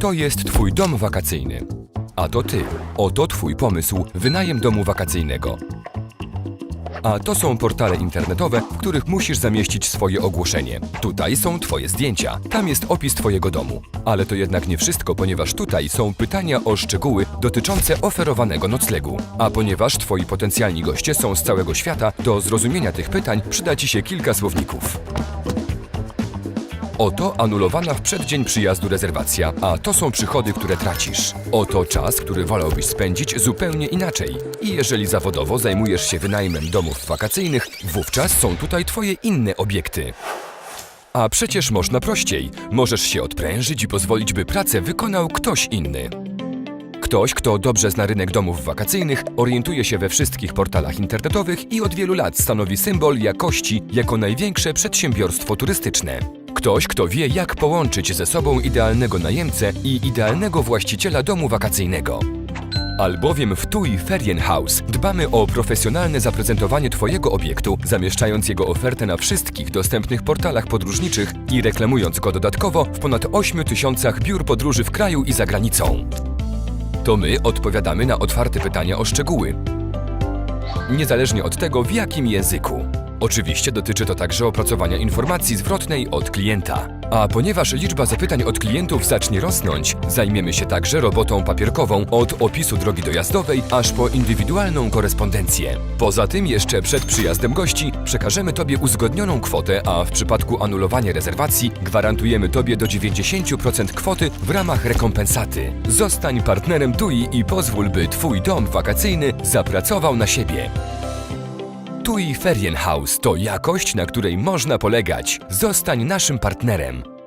To jest Twój dom wakacyjny. A to Ty. Oto Twój pomysł wynajem domu wakacyjnego. A to są portale internetowe, w których musisz zamieścić swoje ogłoszenie. Tutaj są Twoje zdjęcia, tam jest opis Twojego domu. Ale to jednak nie wszystko, ponieważ tutaj są pytania o szczegóły dotyczące oferowanego noclegu. A ponieważ Twoi potencjalni goście są z całego świata, do zrozumienia tych pytań przyda Ci się kilka słowników. Oto anulowana w przeddzień przyjazdu rezerwacja, a to są przychody, które tracisz. Oto czas, który wolałbyś spędzić zupełnie inaczej. I jeżeli zawodowo zajmujesz się wynajmem domów wakacyjnych, wówczas są tutaj Twoje inne obiekty. A przecież można prościej. Możesz się odprężyć i pozwolić, by pracę wykonał ktoś inny. Ktoś, kto dobrze zna rynek domów wakacyjnych, orientuje się we wszystkich portalach internetowych i od wielu lat stanowi symbol jakości jako największe przedsiębiorstwo turystyczne. Ktoś, kto wie, jak połączyć ze sobą idealnego najemcę i idealnego właściciela domu wakacyjnego. Albowiem w TUI Ferienhaus dbamy o profesjonalne zaprezentowanie Twojego obiektu, zamieszczając jego ofertę na wszystkich dostępnych portalach podróżniczych i reklamując go dodatkowo w ponad 8 tysiącach biur podróży w kraju i za granicą. To my odpowiadamy na otwarte pytania o szczegóły. Niezależnie od tego, w jakim języku. Oczywiście dotyczy to także opracowania informacji zwrotnej od klienta. A ponieważ liczba zapytań od klientów zacznie rosnąć, zajmiemy się także robotą papierkową od opisu drogi dojazdowej aż po indywidualną korespondencję. Poza tym jeszcze przed przyjazdem gości przekażemy Tobie uzgodnioną kwotę, a w przypadku anulowania rezerwacji gwarantujemy Tobie do 90% kwoty w ramach rekompensaty. Zostań partnerem TUI i pozwól, by Twój dom wakacyjny zapracował na siebie. TUI Ferienhaus to jakość, na której można polegać. Zostań naszym partnerem.